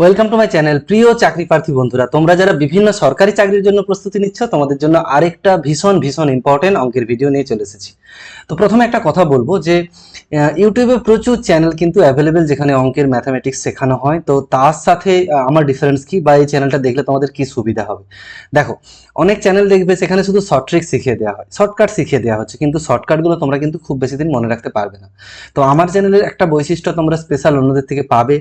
Welcome to my channel প্রিয় চাকরি প্রার্থী বন্ধুরা। তোমরা যারা বিভিন্ন সরকারি চাকরির জন্য প্রস্তুতি নিচ্ছ, তোমাদের জন্য আরেকটা ভীষণ ভীষণ ইম্পর্টেন্ট অঙ্কের ভিডিও নিয়ে চলে এসেছি। তো প্রথমে একটা কথা বলব যে ইউটিউবে প্রচুর চ্যানেল কিন্তু অ্যাভেলেবেল যেখানে অঙ্কের ম্যাথামেটিক্স শেখানো হয়। তো তার সাথে আমার ডিফারেন্স কি বা এই চ্যানেলটা দেখলে তোমাদের কি সুবিধা হবে? দেখো, অনেক চ্যানেল দেখবে সেখানে শুধু শর্ট ট্রিক শিখিয়ে দেওয়া হয়। শর্টকাট শিখিয়ে দেওয়া হচ্ছে, কিন্তু শর্টকাটগুলো তোমরা কিন্তু খুব বেশি দিন মনে রাখতে পারবে না। তো আমার চ্যানেলের একটা বৈশিষ্ট্য তোমরা স্পেশাল অন্যদের থেকে পাবে,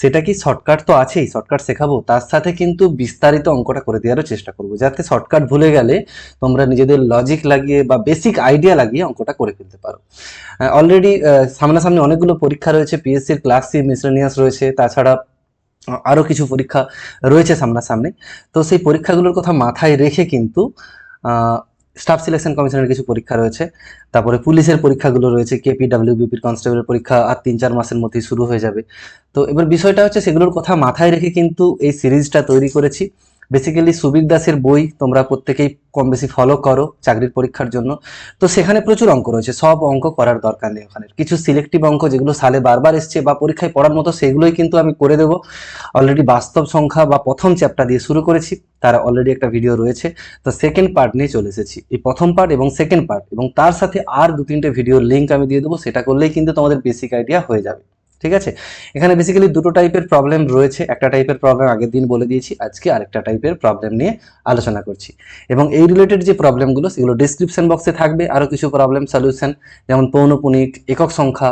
সেটা কি শর্টকাট তো আছেই শর্টকাট শেখাবো, তার সাথে কিন্তু বিস্তারিত অঙ্কটা করে দেওয়ারও চেষ্টা করব, যাতে শর্টকাট ভুলে গেলে তোমরা নিজেদের লজিক লাগিয়ে বা বেসিক আইডিয়া লাগিয়ে অঙ্কটা করে ফেলতে পারো। অলরেডি সামনাসামনি অনেকগুলো পরীক্ষা রয়েছে পিএসসির ক্লাস সি মিসলেনিয়াস রয়েছে, তাছাড়া আরও কিছু পরীক্ষা রয়েছে সামনাসামনি। তো সেই পরীক্ষাগুলোর কথা মাথায় রেখে কিন্তু স্টাফ সিলেকশন কমিশনের কিছু পরীক্ষা রয়েছে। তারপরে পুলিশের পরীক্ষাগুলো রয়েছে কেপি ডাব্লিউবিপির কনস্টেবলের পরীক্ষা, আর তিন চার মাসের মধ্যেই শুরু হয়ে যাবে। তো এবার বিষয়টা হচ্ছে, সেগুলোর কথা মাথায় রেখে কিন্তু এই সিরিজটা তৈরি করেছি। বেসিক্যালি সুবীর দাসের বই তোমরা প্রত্যেকেই কম বেশি ফলো করো চাকরির পরীক্ষার জন্য। তো সেখানে প্রচুর অঙ্ক রয়েছে, সব অঙ্ক করার দরকার নেই ওখানে কিছু সিলেক্টিভ অঙ্ক যেগুলো সালে বারবার এসছে বা পরীক্ষায় পড়ার মতো, সেগুলোই কিন্তু আমি করে দেবো। অলরেডি বাস্তব সংখ্যা বা প্রথম চ্যাপ্টার দিয়ে শুরু করেছি, তার অলরেডি একটা ভিডিও রয়েছে। তো সেকেন্ড পার্ট নিয়ে চলে এসেছি। এই প্রথম পার্ট এবং সেকেন্ড পার্ট এবং তার সাথে আর দু তিনটে ভিডিওর লিঙ্ক আমি দিয়ে দেবো, সেটা করলেই কিন্তু তোমাদের বেসিক আইডিয়া হয়ে যাবে। ঠিক আছে? এখানে বেসিক্যালি দুটো টাইপের প্রবলেম রয়েছে। একটা টাইপের প্রবলেম আগের দিন বলে দিয়েছি, আজকে আরেকটা টাইপের প্রবলেম নিয়ে আলোচনা করছি। এবং এই রিলেটেড যে প্রবলেমগুলো সেগুলো ডিসক্রিপশন বক্সে থাকবে। আরও কিছু প্রবলেম সলিউশন যেমন পৌনপুনিক, একক সংখ্যা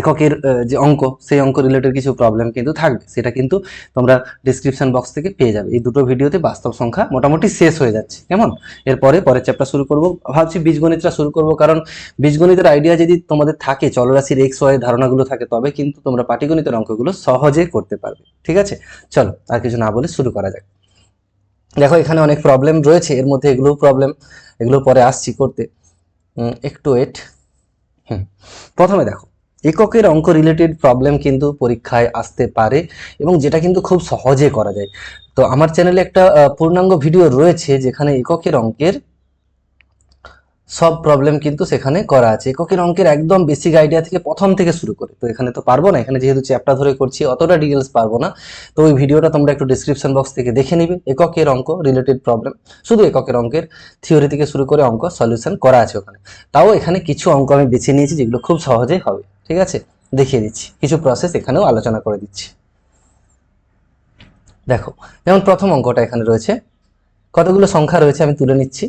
এককের যে অঙ্ক, সেই অঙ্ক রিলেটেড কিছু প্রবলেম কিন্তু থাকবে। সেটা কিন্তু তোমরা ডিসক্রিপশন বক্স থেকে পেয়ে যাবে। এই দুটো ভিডিওতে বাস্তব সংখ্যা মোটামুটি শেষ হয়ে যাচ্ছে। কেমন? এরপরে পরের চ্যাপ্টার শুরু করব। ভাবছি বীজগণিতটা শুরু করব কারণ বীজগণিতের আইডিয়া যদি তোমাদের থাকে, চলরাশির এক্স ওয়াই ধারণাগুলো থাকে, তবে কিন্তু তোমরা পাটিগণিতের অঙ্কগুলো সহজে করতে পারবে। ঠিক আছে? চলো, আর কিছু না বলে শুরু করা যাক। দেখো, এখানে অনেক প্রবলেম রয়েছে। এর মধ্যে এগুলো প্রবলেম এগুলো পরে আসছি করতে। একটু ওয়েট হুম। প্রথমে দেখো এককের অঙ্ক রিলেটেড প্রবলেম কিন্তু পরীক্ষায় আসতে পারে এবং যেটা কিন্তু খুব সহজে করা যায়। তো আমার চ্যানেলে একটা পূর্ণাঙ্গ ভিডিও রয়েছে যেখানে এককের অঙ্কের সব প্রবলেম কিন্তু সেখানে করা আছে। এককের অঙ্কের একদম বেসিক আইডিয়া থেকে প্রথম থেকে শুরু করে। তো এখানে তো পারব না, এখানে যেহেতু চ্যাপ্টার ধরে করছি, অতটা ডিটেলস পারব না। তো ওই ভিডিওটা তোমরা একটু ডিসক্রিপশন বক্স থেকে দেখে নিবে। এককের অঙ্ক রিলেটেড প্রবলেম শুধু এককের অঙ্কের থিওরি থেকে শুরু করে অঙ্ক সলিউশন করা আছে ওখানে। তাও এখানে কিছু অঙ্ক আমি বেছে নিয়েছি যেগুলো খুব সহজেই হবে। ঠিক আছে? দেখিয়ে দিচ্ছি। কিছু প্রসেস এখানেও আলোচনা করে দিচ্ছি। দেখো, যেমন প্রথম অঙ্কটা এখানে রয়েছে। কতগুলো সংখ্যা রয়েছে আমি তুলে নিচ্ছি।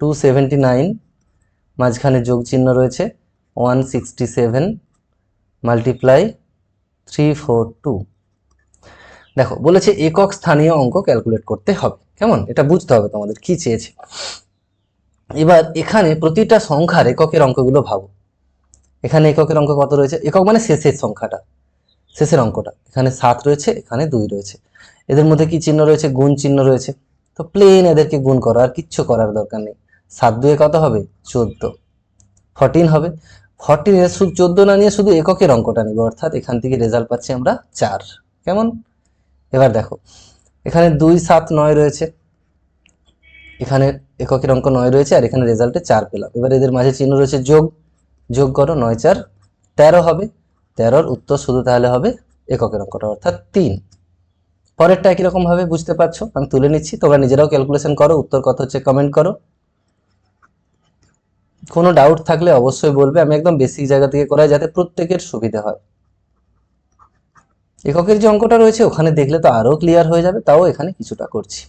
টু সেভেন্টি নাইন মাঝখানে যোগ চিহ্ন রয়েছে। One sixty seven multiply three four two দেখো, বলেছে একক স্থানীয় অঙ্ক ক্যালকুলেট করতে হবে। কেমন? এটা বুঝতে হবে তোমাদের, কি চেয়েছে। এবার এখানে প্রতিটা সংখ্যার এককের অঙ্কগুলো ভাবো। এখানে এককের অঙ্ক কত রয়েছে? একক মানে শেষের সংখ্যাটা। শেষের অঙ্কটা। এখানে সাত রয়েছে, এখানে দুই রয়েছে। এদের মধ্যে কি চিহ্ন রয়েছে? গুণ চিহ্ন রয়েছে। তো প্লেন এদেরকে গুণ করো, আর কিচ্ছু করার দরকার নেই। সাত দুয়ে কত হবে? চোদ্দ। ফর্টিন হবে। ফর্টিন শুধু চোদ্দ না নিয়ে শুধু এককের অঙ্কটা নেবে, অর্থাৎ এখান থেকে রেজাল্ট পাচ্ছি আমরা চার। কেমন? এবার দেখো। এখানে দুই, সাত, নয় রয়েছে। এখানে এককের অঙ্ক নয় রয়েছে, আর এখানে রেজাল্টে চার পেলাম। এবার এদের মাঝে চিহ্ন রয়েছে যোগ। যোগ করো নয় চার, তেরো হবে। তেরোর উত্তর শুধু তাহলে হবে এককের অঙ্কটা, অর্থাৎ তিন। পরেরটা একই বুঝতে পারছ? আমি তুলে নিচ্ছি, তোমরা নিজেরাও ক্যালকুলেশন করো, উত্তর কত হচ্ছে কমেন্ট করো। কোনো ডাউট থাকলে অবশ্যই বলবে, আমি একদম বেসিক জায়গা থেকে করাই যাতে প্রত্যেকের সুবিধা হয়। এককের যে অঙ্কটা রয়েছে, ওখানে দেখলে তো আরও ক্লিয়ার হয়ে যাবে, তাও এখানে কিছুটা করছি।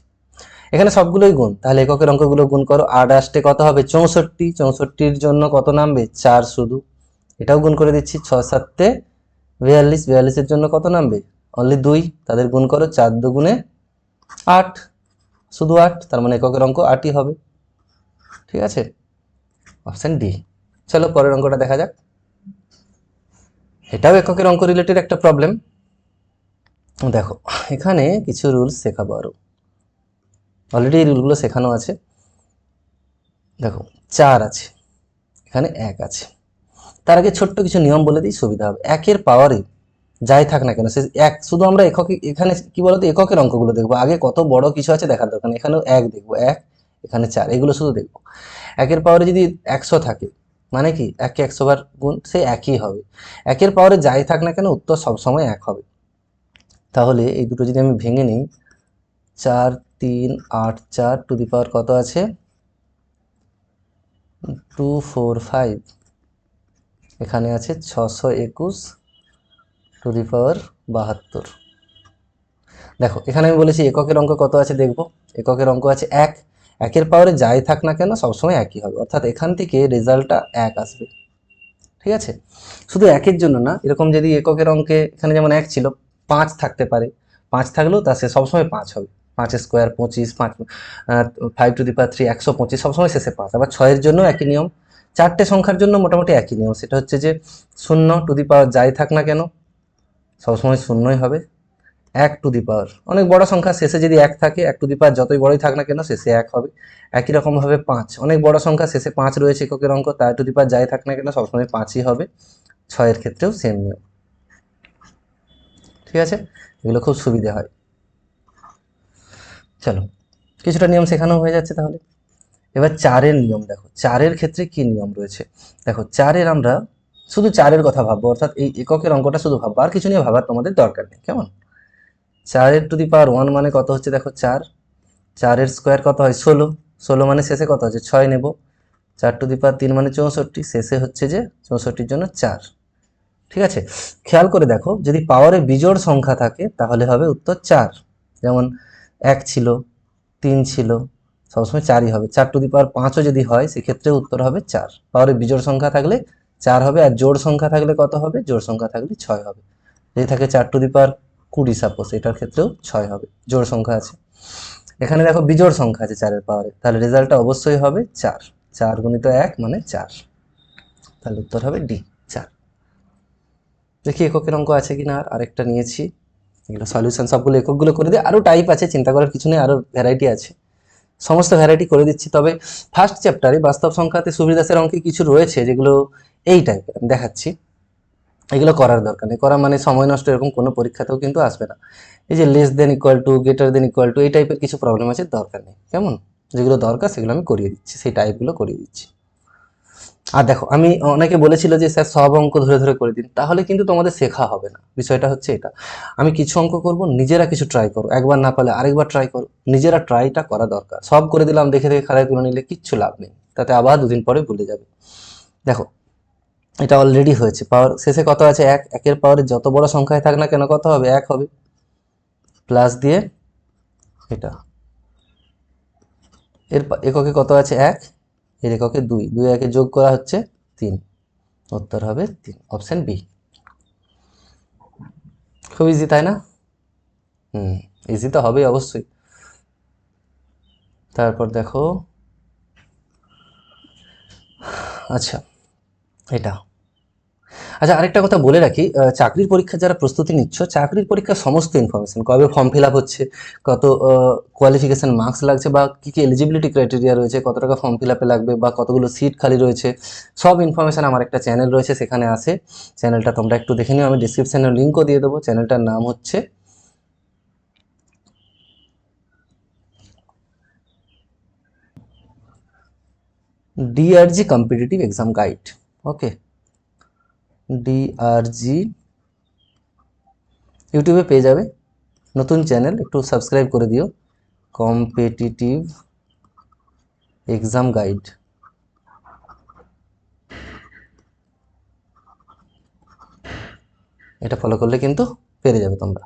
এখানে সবগুলোই গুণ। তাহলে এককের অঙ্কগুলো গুণ করো। আট আসতে কত হবে? চৌষট্টি। চৌষট্টির জন্য কত নামবে? চার শুধু। এটাও গুণ করে দিচ্ছি। ছয় সাতে বিয়াল্লিশ। বিয়াল্লিশের জন্য কত নামবে? অনলি দুই। তাদের গুণ করো চার দুগুণে আট। শুধু আট। তার মানে এককের অঙ্ক আটই হবে। ঠিক আছে? অপশন ডি চলো পরের অঙ্কটা দেখা যাক। এটাও এককের অঙ্ক রিলেটেড একটা প্রবলেম দেখো, এখানে কিছু রুলস শেখাবো আরও। অলরেডি এই রুলগুলো শেখানো আছে। দেখো, চার আছে, এখানে এক আছে। তার আগে ছোট্ট কিছু নিয়ম বলে দিই, সুবিধা হবে। একের পাওয়ারে যাই থাক না কেন, সে এক, শুধু আমরা একক, এখানে কি বলতো, এককের অঙ্কগুলো দেখব। আগে কত বড় কিছু আছে দেখার দরকার। এখানেও এক দেখব, এক, এখানে চার, এগুলো শুধু দেখব। একের পাওয়ারে যদি একশো থাকে মানে কি, একে একশো বার গুণ, সে একই হবে। একের পাওয়ারে যাই থাক না কেন, উত্তর সবসময় এক হবে। তাহলে এই দুটো যদি আমি ভেঙে নিই, চার তিন, আট, চার টু দি পাওয়ার কত আছে? টু ফোর ফাইভ এখানে আছে ছশো একুশ টু দি পাওয়ার বাহাত্তর। দেখো, এখানে আমি বলেছি এককের অঙ্ক কত আছে দেখব। এককের অঙ্ক আছে এক। একের পাওয়ারে যাই থাক না কেন, সবসময় একই হবে। অর্থাৎ এখান থেকে রেজাল্টটা এক আসবে। ঠিক আছে? শুধু একের জন্য না, এরকম যদি এককের অঙ্কে এখানে যেমন এক ছিল, পাঁচ থাকতে পারে। পাঁচ থাকলেও তা সে সবসময় পাঁচ হবে। পাঁচ স্কোয়ার, পঁচিশ, পাঁচ five to the power three একশো পঁচিশ, সবসময় শেষে পাঁচ। আবার ছয়ের জন্য একই নিয়ম। চারটে সংখ্যার জন্য মোটামুটি একই নিয়ম। সেটা হচ্ছে যে শূন্য টু দি পাওয়ার যাই থাক না কেন, সবসময় শূন্যই হবে। এক টু দি পাওয়ার অনেক বড় সংখ্যা, শেষে যদি এক থাকে, এক টু দি পাওয়ার যতই বড়ই থাক না কেন, শেষে এক হবে। একই রকমভাবে পাঁচ। অনেক বড় সংখ্যা, শেষে পাঁচ রয়েছে এককের অঙ্ক, তার টু দি পাওয়ার যাই থাক না কেন, সবসময় পাঁচই হবে। ছয়ের ক্ষেত্রেও সেম নিয়ম। ঠিক আছে? এগুলো খুব সুবিধে হয়। চলো, কিছুটা নিয়ম শেখানো হয়ে যাচ্ছে তাহলে। এবার চারের নিয়ম দেখো, চারের ক্ষেত্রে কি নিয়ম রয়েছে? দেখো, চারের আমরা শুধু চারের কথা ভাববো, অর্থাৎ এই এককের অঙ্কটা শুধু ভাববো, আর কিছু নিয়ে ভাবার তোমাদের দরকার নেই, কেমন? চারের টু দি পাওয়ার ওয়ান মানে কত হচ্ছে দেখো, চার। চারের স্কোয়ার কত হয়? ষোলো। ষোলো মানে শেষে কত হচ্ছে? ছয় নেব। চার টু দি পাওয়ার তিন মানে চৌষট্টি, শেষে হচ্ছে যে চৌষট্টির জন্য চার। ঠিক আছে? খেয়াল করে দেখো, যদি পাওয়ারে বিজোড় সংখ্যা থাকে, তাহলে হবে উত্তর চার। যেমন এক ছিল, তিন ছিল, সবসময় চারই হবে। চার টু দি পাওয়ার পাঁচও যদি হয়, সেক্ষেত্রে উত্তর হবে চার। পাওয়ারে বিজোড় সংখ্যা থাকলে চার হবে আর জোড় সংখ্যা থাকলে কত হবে? জোড় সংখ্যা থাকলে ছয় হবে। যদি থাকে চার টু দি পাওয়ার কুড়ি সাপোজ এটার ক্ষেত্রেও ছয় হবে। জোড় সংখ্যা আছে। এখানে দেখো বিজোড় সংখ্যা আছে চারের পাওয়ারে। তাহলে রেজাল্টটা অবশ্যই হবে চার। চার গুণিত এক মানে চার। তাহলে উত্তর হবে ডি, চার। দেখি এককের অঙ্ক আছে কিনা, আর আরেকটা নিয়েছি। এগুলো সলিউশন সবগুলো এককগুলো করে দিই আরও টাইপ আছে, চিন্তা করার কিছু নেই আরও ভ্যারাইটি আছে। সমস্ত ভ্যারাইটি করে দিচ্ছি। তবে ফার্স্ট চ্যাপ্টারে বাস্তব সংখ্যাতে সুবিধাসের অঙ্কে কিছু রয়েছে যেগুলো এই টাইপের আমি দেখাচ্ছি। এগুলো করার দরকার নেই। করা মানে সময় নষ্ট, এরকম কোনো পরীক্ষাতেও কিন্তু আসবে না। এই যে less than equal to greater than equal to এই টাইপের কিছু প্রবলেম আছে, দরকার নেই। কেমন? যেগুলো দরকার, সেগুলো আমি করিয়ে দিচ্ছি, সেই টাইপগুলো করিয়ে দিচ্ছি। আর দেখো, আমি অনেকে বলেছিল যে, স্যার, সব অঙ্ক ধরে ধরে করে দিন। তাহলে কিন্তু তোমাদের শেখা হবে না। বিষয়টা হচ্ছে এটা। আমি কিছু অঙ্ক করব, নিজেরা কিছু ট্রাই করো। একবার না পারলে আরেকবার ট্রাই করো। নিজেরা ট্রাইটা করা দরকার। সব করে দিলাম, দেখে দেখে খাতায় তুলে নিলে কিচ্ছু লাভ নেই। তাতে আবার দুদিন পরে ভুলে যাবে। দেখো, এটা অলরেডি হয়েছে। পাওয়ার শেষে কত আছে? এক। একের পাওয়ারে যত বড় সংখ্যায় থাক না কেন, কত হবে? এক হবে। প্লাস দিয়ে এটা। এর এককে কত আছে? এক। এর রেখকে দুই দুই একে যোগ করা হচ্ছে তিন। উত্তর হবে তিন অপশান বি খুব ইজি তাই না? হুম ইজি তো হবেই অবশ্যই। তারপর দেখো আচ্ছা এটা। আচ্ছা আরেকটা কথা বলে রাখি চাকরির পরীক্ষা যারা প্রস্তুতি নিচ্ছ, চাকরির পরীক্ষার সমস্ত ইনফরমেশন কবে ফর্ম ফিল আপ হচ্ছে, কত কোয়ালিফিকেশন মার্কস লাগছে বা কী কী এলিজিবিলিটি ক্রাইটেরিয়া রয়েছে, কত টাকা ফর্ম ফিল আপে লাগবে বা কতগুলো সিট খালি রয়েছে, সব ইনফরমেশন আমার একটা চ্যানেল রয়েছে, সেখানে আছে। চ্যানেলটা তোমরা একটু দেখে নিও, আমি ডিসক্রিপশনে লিঙ্কও দিয়ে দেবো। চ্যানেলটার নাম হচ্ছে DRG competitive exam guide okay DRG ইউটিউবে পেয়ে যাবে। নতুন চ্যানেল একটু সাবস্ক্রাইব করে দিও। কম্পিটিটিভ এক্সাম গাইড এটা ফলো করলে কিন্তু পেরে যাবে তোমরা।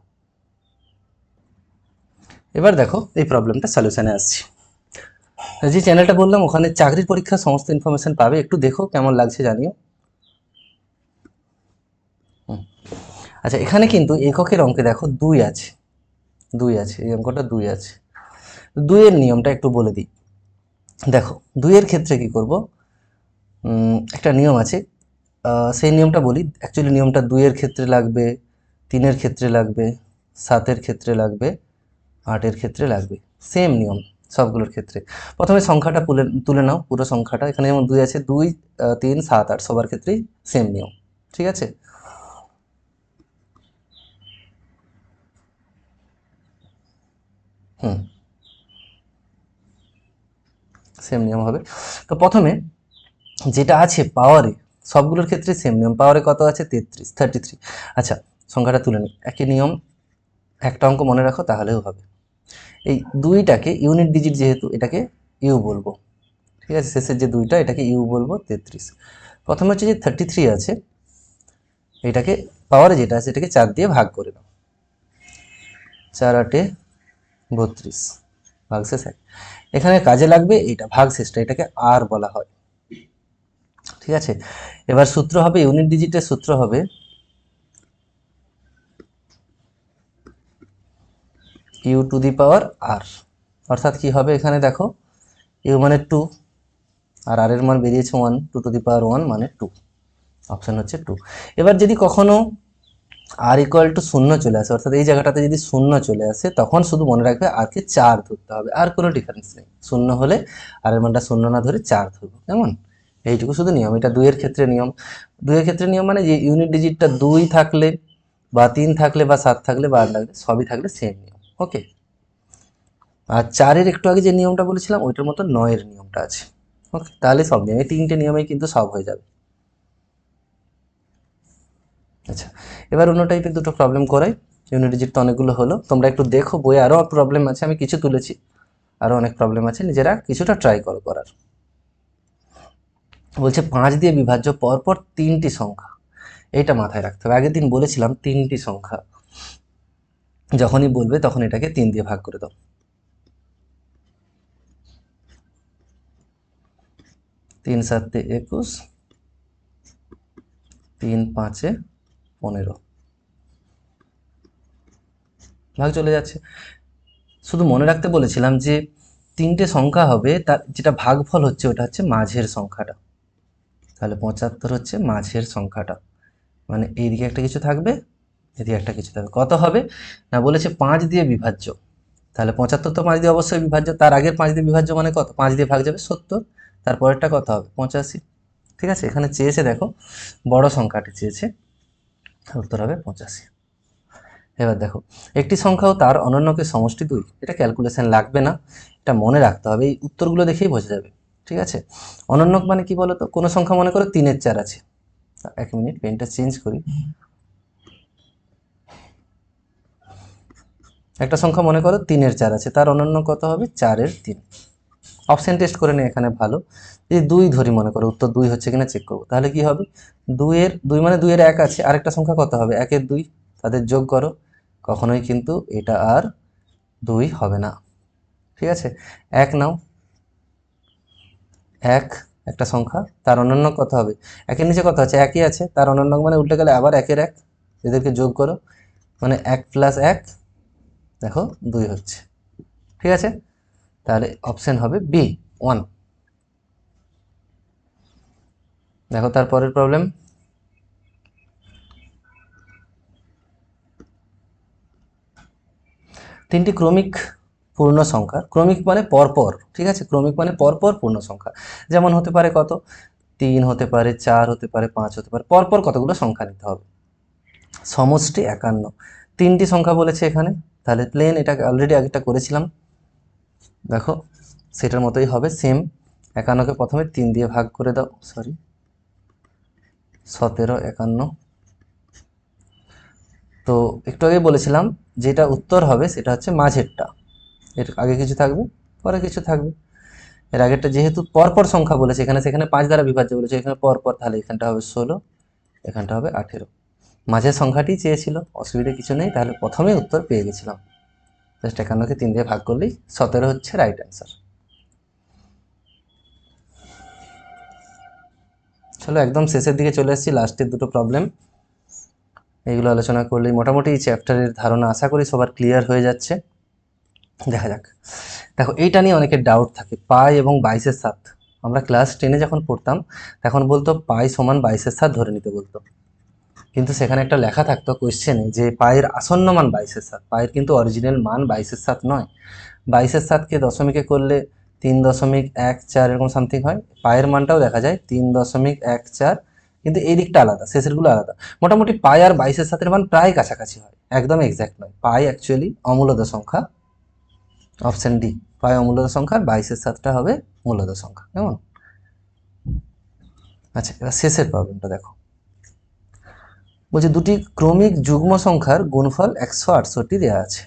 এবার দেখো, এই প্রবলেমটা সলিউশনে আসছি। যে চ্যানেলটা বললাম, ওখানে চাকরির পরীক্ষার সমস্ত ইনফরমেশন পাবে। একটু দেখো কেমন লাগছে, জানিও। আচ্ছা এখানে কিন্তু এককের অঙ্কে দেখো দুই আছে। দুই আছে, এই অঙ্কটা দুই আছে। দুইয়ের নিয়মটা একটু বলে দিই। দেখো, দুইয়ের ক্ষেত্রে কি করব? একটা নিয়ম আছে। সেই নিয়মটা বলি। অ্যাকচুয়ালি নিয়মটা দুইয়ের ক্ষেত্রে লাগবে, তিনের ক্ষেত্রে লাগবে, সাতের ক্ষেত্রে লাগবে, আটের ক্ষেত্রে লাগবে। সেম নিয়ম সবগুলোর ক্ষেত্রে। প্রথমে সংখ্যাটা তুলে তুলে নাও, পুরো সংখ্যাটা। এখানে যেমন দুই আছে, দুই তিন, সাত, আট সবার ক্ষেত্রেই সেম নিয়ম। ঠিক আছে? হুম। সেম নিয়ম হবে। তো প্রথমে যেটা আছে পাওয়ারে সবগুলোর ক্ষেত্রে সেম নিয়ম। পাওয়ারে কত আছে? তেত্রিশ থার্টি থ্রি আচ্ছা সংখ্যাটা তুলে নিই। একই নিয়ম, একটা অঙ্ক মনে রাখো, তাহলেও হবে। এই দুইটাকে ইউনিট ডিজিট যেহেতু, এটাকে ইউ বলব। ঠিক আছে? শেষের যে দুইটা, এটাকে ইউ বলব, তেত্রিশ। প্রথমে হচ্ছে যে থার্টি থ্রি আছে, এটাকে পাওয়ারে যেটা আছে, এটাকে চার দিয়ে ভাগ করে দাও চার আটে বত্রিশ ভাগশেষ এক। এখানে কাজে লাগবে এটা ভাগশেষটা এটাকে আর বলা হয়। ঠিক আছে? এবার সূত্র হবে ইউনিট ডিজিটের সূত্র হবে ইউ টু দি পাওয়ার আর অর্থাৎ কি হবে এখানে দেখো ইউ মানে টু আর আর এর মান বেরিয়েছে one two to the power one মানে টু অপশন হচ্ছে টু এবার যদি কখনো আর ইকুয়াল টু শূন্য চলে আসে, অর্থাৎ এই জায়গাটাতে যদি শূন্য চলে আসে, তখন শুধু মনে রাখবে আরকে চার ধরতে হবে। আর কোনো ডিফারেন্স নেই। শূন্য হলে আর মানটা শূন্য না ধরে চার ধরবো। কেমন? এইটুকু শুধু নিয়ম। এটা দুইয়ের ক্ষেত্রে নিয়ম। দুইয়ের ক্ষেত্রে নিয়ম মানে যে ইউনিট ডিজিটটা দুই থাকলে বা তিন থাকলে বা সাত থাকলে বা আট থাকলে, সবই থাকলে সেম নিয়ম। ওকে আর চারের একটু আগে যে নিয়মটা বলেছিলাম, ওইটার মতো নয়ের নিয়মটা আছে। ওকে তাহলে সব নিয়ম। এই তিনটে নিয়মেই কিন্তু সব হয়ে যাবে। আচ্ছা। এবার অন্য টাইপের দুটো প্রবলেম করাই। ইউনিট ডিজিট তো অনেকগুলো হলো। তোমরা একটু দেখো, বইয়ে আরও প্রবলেম আছে, আমি কিছু তুলেছি। আরও অনেক প্রবলেম আছে, নিজেরা কিছুটা ট্রাই করো করার। বলছে, পাঁচ দিয়ে বিভাজ্য, পরপর তিনটি সংখ্যা। এটা মাথায় রাখতে হবে। আগের দিন বলেছিলাম, তিনটি সংখ্যা। যখনই বলবে, তখন এটাকে তিন দিয়ে ভাগ করে দাও। তিন সাতে একুশ, তিন পাঁচে পনেরো। ভাগ চলে যাচ্ছে। শুধু মনে রাখতে বলেছিলাম যে, তিনটে সংখ্যা হবে, তার যেটা ভাগফল হচ্ছে ওটা হচ্ছে মাঝের সংখ্যাটা। তাহলে পঁচাত্তর হচ্ছে মাঝের সংখ্যাটা। মানে এইদিকে একটা কিছু থাকবে, এদিকে একটা কিছু থাকবে। কত হবে? না, বলেছে পাঁচ দিয়ে বিভাজ্য। তাহলে পঁচাত্তর তো পাঁচ দিয়ে অবশ্যই বিভাজ্য। তার আগের পাঁচ দিয়ে বিভাজ্য মানে কত? পাঁচ দিয়ে ভাগ যাবে সত্তর। তারপরেরটা কত হবে? পঁচাশি। ঠিক আছে? এখানে চেয়েছে, দেখো, বড় সংখ্যাটি চেয়েছে। উত্তর হবে পঁচাশি। এবার দেখো, একটি সংখ্যা তার অনন্যকে সমষ্টি দুই, এটা ক্যালকুলেশন লাগবে না, এটা মনে রাখতে হবে, এই উত্তরগুলো দেখেই বোঝা যাবে, ঠিক আছে? অনন্যক মানে কি বলতো? কোনো সংখ্যা মনে করো তিনের চার আছে। এক মিনিট পেনটা চেঞ্জ করি। একটা সংখ্যা মনে করো তিনের চার আছে, তার অনন্য কত হবে? চারের তিন। অপশন টেস্ট করে নিই এখানে ভালো। যদি দুই ধরি মনে করো, উত্তর দুই হচ্ছে কিনা চেক করব। তাহলে কি হবে? দুইয়ের, দুই মানে দুইয়ের এক আছে, আরেকটা সংখ্যা কত হবে? একের দুই, তাদের যোগ করো। কখনোই কিন্তু এটা আর দুই হবে না। ঠিক আছে? এক নাও। এক, একটা সংখ্যা, তার অনন্য কত হবে? একের নিচে কত আছে? একই আছে। তার অনন্য মানে উল্টে গেলে আবার একের এক। এদেরকে যোগ করো। মানে এক প্লাস এক, দেখো, দুই হচ্ছে। ঠিক আছে? তাহলে অপশন হবে বি ওয়ান দেখো তারপরের প্রবলেম তিনটি ক্রমিক পূর্ণ সংখ্যা। ক্রমিক মানে পরপর, ঠিক আছে? ক্রমিক মানে পরপর পূর্ণ সংখ্যা। যেমন হতে পারে কত? তিন হতে পারে চার, হতে পারে পাঁচ, হতে পারে পরপর কতগুলো সংখ্যা নিতে হবে? সমষ্টি একান্ন। তিনটি সংখ্যা বলেছে এখানে। তাহলে প্লেন এটা অলরেডি আগেটা করেছিলাম। দেখো, সেটার মতোই হবে সেম একান্নকে প্রথমে তিন দিয়ে ভাগ করে দাও সরি সতেরো, একান্ন। তো একটু আগে বলেছিলাম, যেটা উত্তর হবে, সেটা হচ্ছে মাঝেরটা। এর আগে কিছু থাকবে, পরে কিছু থাকবে। এর আগেরটা যেহেতু পরপর সংখ্যা বলেছে, এখানে সেখানে পাঁচ দ্বারা বিভাজ্য বলেছে, এখানে পরপর, তাহলে এখানটা হবে ষোলো, এখানটা হবে আঠেরো। মাঝের সংখ্যাটি চেয়েছিল, অসুবিধা কিছু নেই, তাহলে প্রথমেই উত্তর পেয়ে গেছিলাম। জাস্ট একান্নকে তিন দিয়ে ভাগ করলেই সতেরো হচ্ছে রাইট অ্যান্সার চলো একদম শেষের দিকে চলে এসেছি লাস্টের দুটো প্রবলেম এইগুলো আলোচনা করলেই মোটামুটি চ্যাপ্টারের ধারণা আশা করি সবার ক্লিয়ার হয়ে যাচ্ছে। দেখা যাক। দেখো, এইটা নিয়ে অনেকের ডাউট থাকে, পাই এবং বাইশের সাত। আমরা ক্লাস টেনে যখন পড়তাম, তখন বলতো পাই সমান বাইশের সাত ধরে নিতে বলতো। কিন্তু সেখানে একটা লেখা থাকতো কোয়েশ্চেনে যে পায়ের আসন্ন মান বাইশের সাত। পায়ের কিন্তু অরিজিনাল মান বাইশের সাত নয়। বাইশের সাতকে দশমিকে করলে তিন দশমিক এক চার এরকম সামথিং হয়। পায়ের মানটাও দেখা যায় তিন দশমিক এক চার। কিন্তু এই দিকটা আলাদা, শেষেরগুলো আলাদা। মোটামুটি পাই আর বাইশের সাতের মান প্রায় কাছাকাছি হয়। একদম এক্স্যাক্ট নয়। পাই অ্যাকচুয়ালি অমূলদ সংখ্যা অপশন ডি পাই অমূলদ সংখ্যা আর বাইশের সাতটা হবে মূলদ সংখ্যা। কেমন? আচ্ছা এবার শেষের প্রবলেমটা দেখো। বলছে দুটি ক্রমিক যুগ্ম সংখ্যার গুণফল একশো আটষট্টি দেওয়া আছে।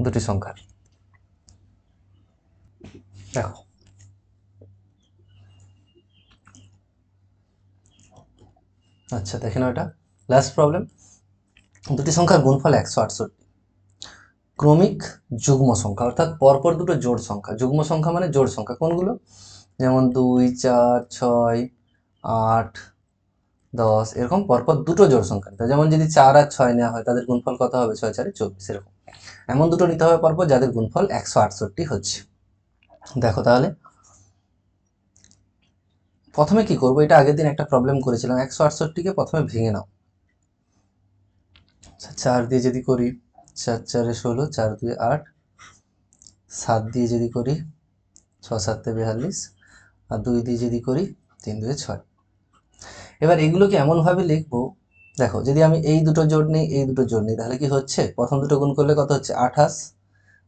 দুটি সংখ্যার। দেখো। আচ্ছা দেখে নাও এটা। লাস্ট প্রবলেম দুটি সংখ্যার গুণফল একশো আটষট্টি। ক্রমিক যুগ্ম সংখ্যা, অর্থাৎ পরপর দুটো জোড় সংখ্যা। যুগ্ম সংখ্যা মানে জোড় সংখ্যা। কোনগুলো? যেমন দুই, চার, ছয়, আট দশ এরকম পরপর দুটো জোড় সংখ্যা যেমন যদি চার আর ছয় নেওয়া হয় তাদের গুণফল কত হবে? ছয় চারে চব্বিশ এরকম। এমন দুটো নিতে হবে পরপর যাদের গুণফল একশো আটষট্টি হচ্ছে। দেখো তাহলে প্রথমে কি করব? এটা আগের দিন একটা প্রবলেম করেছিলাম। একশো আটষট্টিকে প্রথমে ভেঙে নাও। আচ্ছা, চার দিয়ে যদি করি চার চারে ষোলো চার দুয়ে আট সাত দিয়ে যদি করি ছ সাতে বিয়াল্লিশ আর দুই দিয়ে যদি করি তিন দুয়ে ছয়। এবার এগুলোকে এমনভাবে লিখব, দেখো, যদি আমি এই দুটো জোট নিই, এই দুটো জোড় নিই, তাহলে কি হচ্ছে? প্রথম দুটো গুণ করলে কত হচ্ছে? আঠাশ,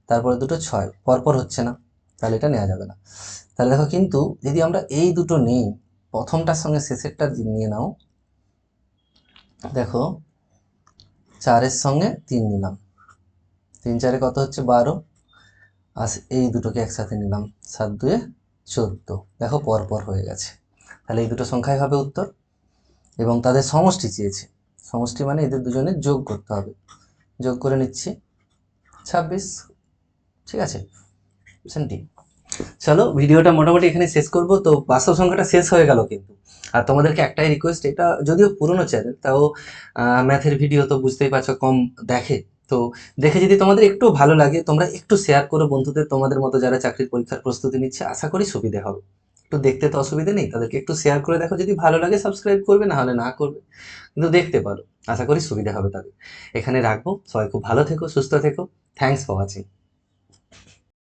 তারপরে দুটো ছয়, পরপর হচ্ছে না, তাহলে এটা নেওয়া যাবে না। তাহলে দেখো কিন্তু, যদি আমরা এই দুটো নিই, প্রথমটার সঙ্গে শেষেরটা নিয়ে নাও, দেখো, চারের সঙ্গে তিন নিলাম, তিন চারে কত হচ্ছে? বারো, আর এই দুটোকে একসাথে নিলাম, সাত দুয়ে চোদ্দ, দেখো পরপর হয়ে গেছে। তাহলে এই দুটো সংখ্যাই হবে উত্তর? এবং তাদের সমষ্টি চেয়েছে। সমষ্টি মানে এদের দুজনের যোগ করতে হবে। যোগ করে নিচ্ছি। ছাব্বিশ। ঠিক আছে? ঠিক চলো, ভিডিওটা মোটামুটি এখানে শেষ করব। তো বাস্তব সংখ্যাটা শেষ হয়ে গেল কিন্তু। আর তোমাদেরকে একটাই রিকোয়েস্ট এটা যদিও পুরনো চ্যানেল তাও ম্যাথের ভিডিও তো বুঝতেই পারছ, কম দেখে। তো দেখে যদি তোমাদের একটু ভালো লাগে, তোমরা একটু শেয়ার করো বন্ধুদের। তোমাদের মতো যারা চাকরির পরীক্ষার প্রস্তুতি নিচ্ছে, আশা করি সুবিধে হবে। একটু দেখতে তো অসুবিধে নেই, তাদেরকে একটু শেয়ার করে দেখো, যদি ভালো লাগে সাবস্ক্রাইব করবে না হলে না করবে। কিন্তু দেখতে পারো, আশা করি সুবিধা হবে তাদের। এখানে রাখব, সবাই খুব ভালো থেকো, সুস্থ থেকো থ্যাংকস ফর ওয়াচিং